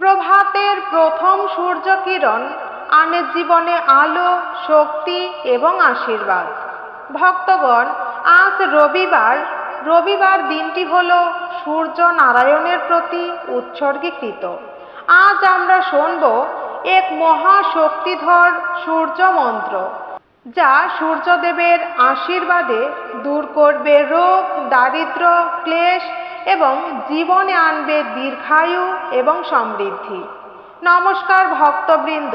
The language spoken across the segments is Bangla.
প্রভাতের প্রথম সূর্যকিরণ আনে জীবনে আলো, শক্তি এবং আশীর্বাদ। ভক্তগণ, আজ রবিবার রবিবার দিনটি হল সূর্য নারায়ণের প্রতি উৎসর্গীকৃত। আজ আমরা শুনব এক মহাশক্তিধর সূর্য মন্ত্র যা সূর্যদেবের আশীর্বাদে দূর করবে রোগ দারিদ্র ক্লেশ এবং জীবনে আনবে দীর্ঘায়ু এবং সমৃদ্ধি। নমস্কার ভক্তবৃন্দ,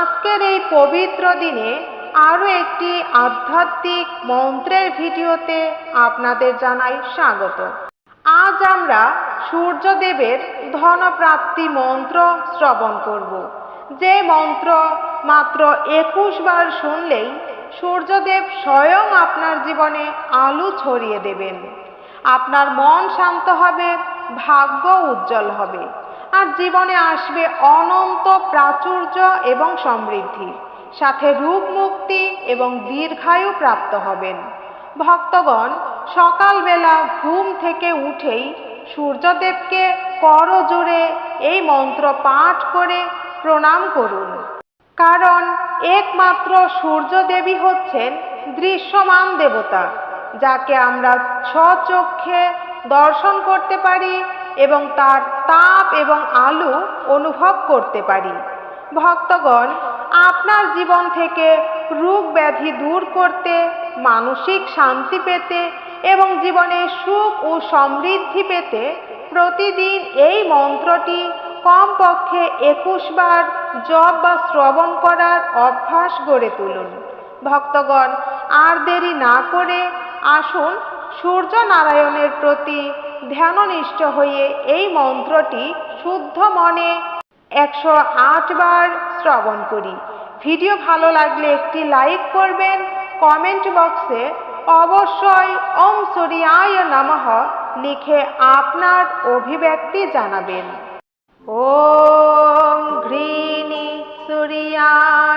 আজকের এই পবিত্র দিনে আরও একটি আধ্যাত্মিক মন্ত্রের ভিডিওতে আপনাদের জানাই স্বাগত। আজ আমরা সূর্যদেবের ধনপ্রাপ্তি মন্ত্র শ্রবণ করব। যে মন্ত্র মাত্র একুশ বার শুনলেই সূর্যদেব স্বয়ং আপনার জীবনে আলো ছড়িয়ে দেবেন। আপনার মন শান্ত হবে, ভাগ্য উজ্জ্বল হবে। আর জীবনে আসবে অনন্ত প্রাচুর্য এবং সমৃদ্ধি। সাথে রূপ মুক্তি এবং দীর্ঘায়ু প্রাপ্ত হবেন। ভক্তগণ, সকালবেলা ঘুম থেকে উঠেই সূর্যদেবকে করজোড়ে এই মন্ত্র পাঠ করে প্রণাম করুন। কারণ একমাত্র সূর্যদেবী হচ্ছেন দৃশ্যমান দেবতা। যাকে আমরা স্বচক্ষে দর্শন করতে পারি এবং তার তাপ এবং আলো অনুভব করতে পারি। ভক্তগণ, আপনার জীবন থেকে রোগ ব্যাধি দূর করতে, মানসিক শান্তি পেতে এবং জীবনে সুখ ও সমৃদ্ধি পেতে প্রতিদিন এই মন্ত্রটি কমপক্ষে একুশ বার জপ বা শ্রবণ করার অভ্যাস গড়ে তুলুন। ভক্তগণ, আর দেরি না করে আসুন সূর্য নারায়ণের প্রতি ধ্যাননিষ্ঠ হয়ে এই মন্ত্রটি শুদ্ধ মনে একশো আট বার শ্রবণ করি। ভিডিও ভালো লাগলে একটি লাইক করবেন, কমেন্ট বক্সে অবশ্যই ওম সূর্যায় নমঃ লিখে আপনার অভিব্যক্তি জানাবেন। ওম ঘৃণী সূর্যায়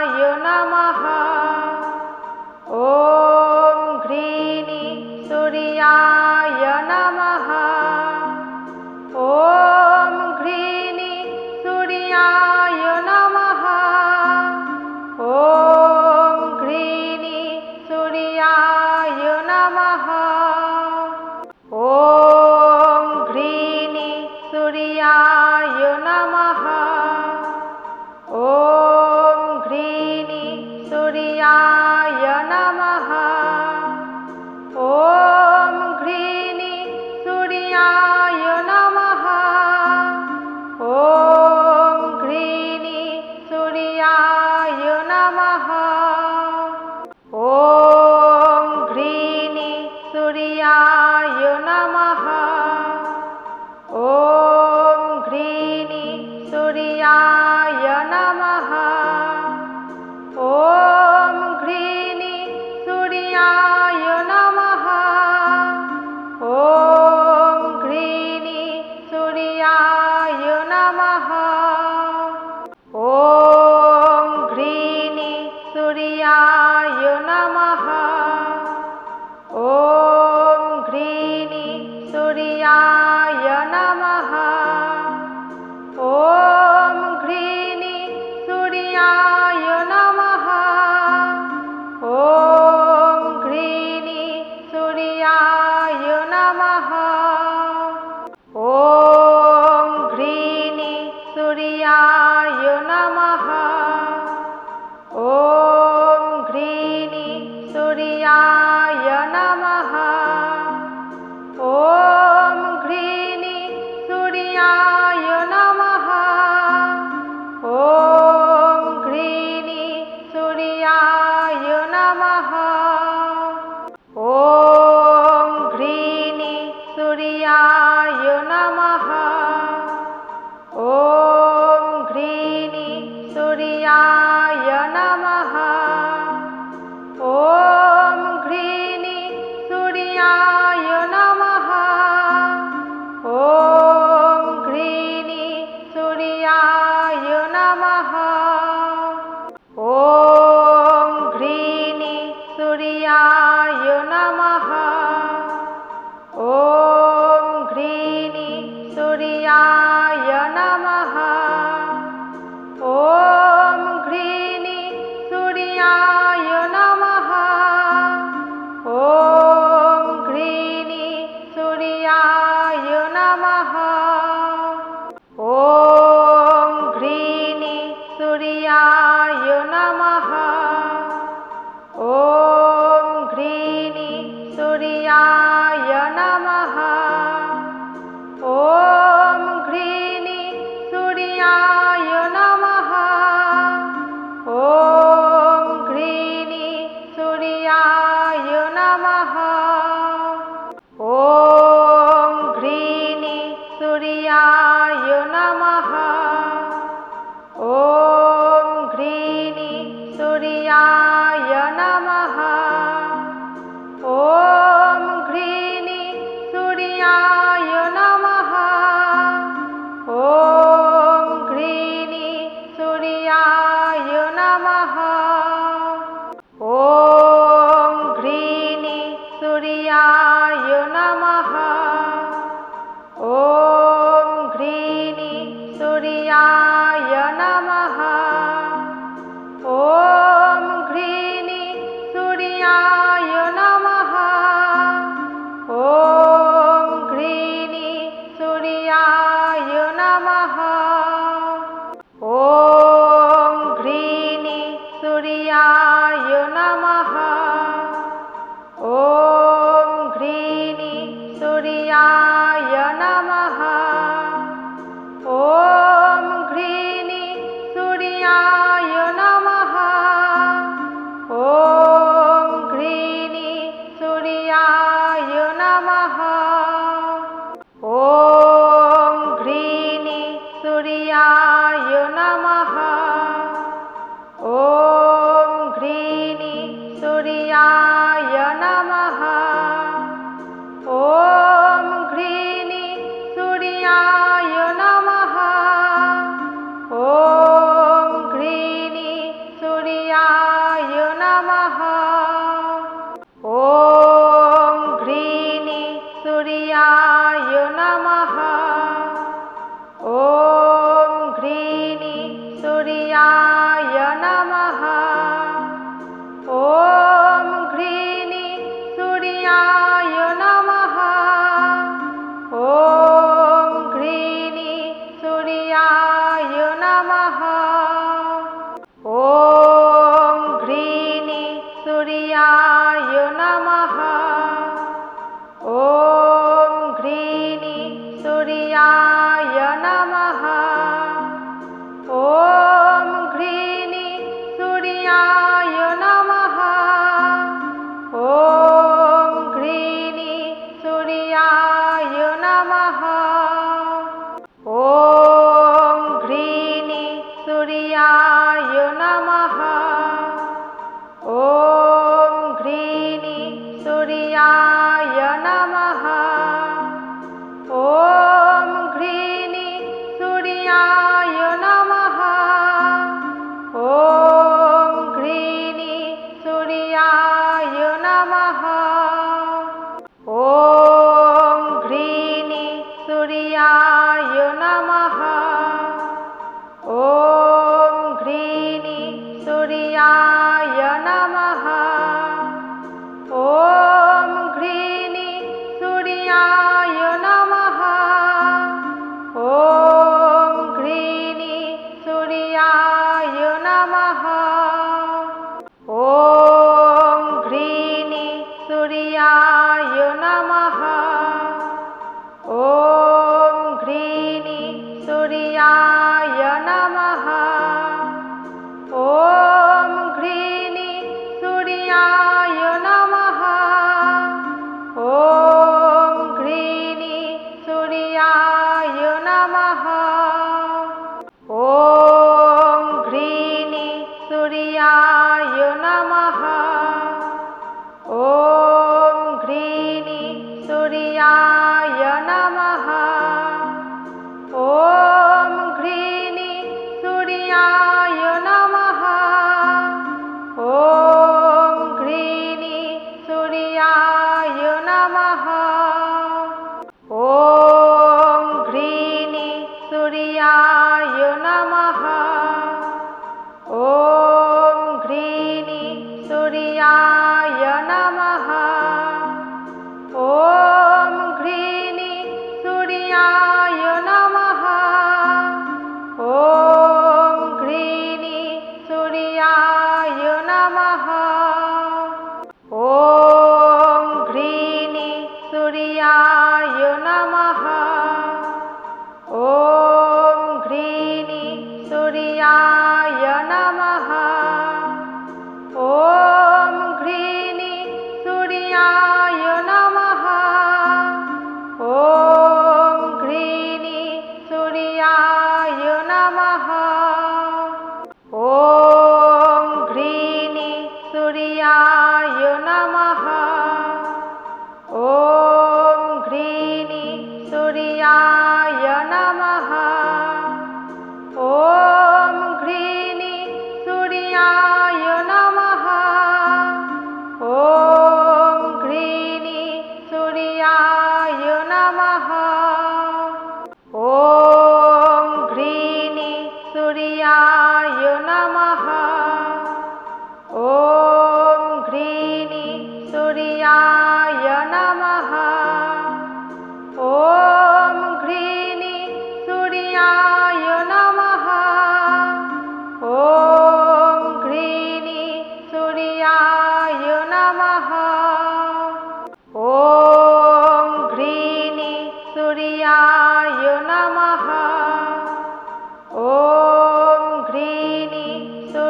দিয়া प्रियाय नमः। ओ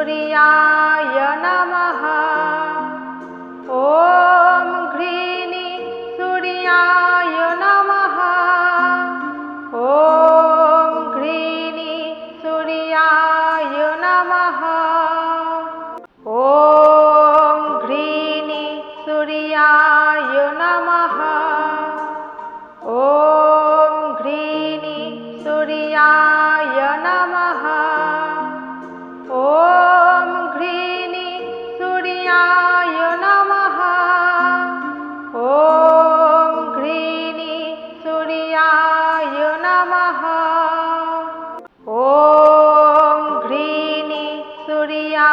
করিয়া করিয়া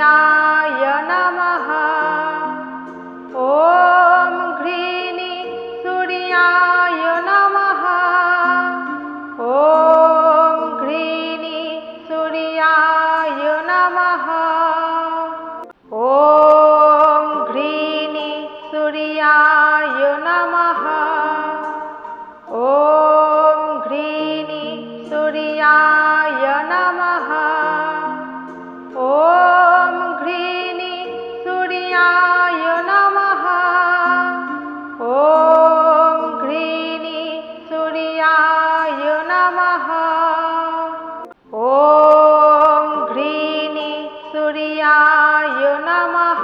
할렐루야. सूर्याय नमः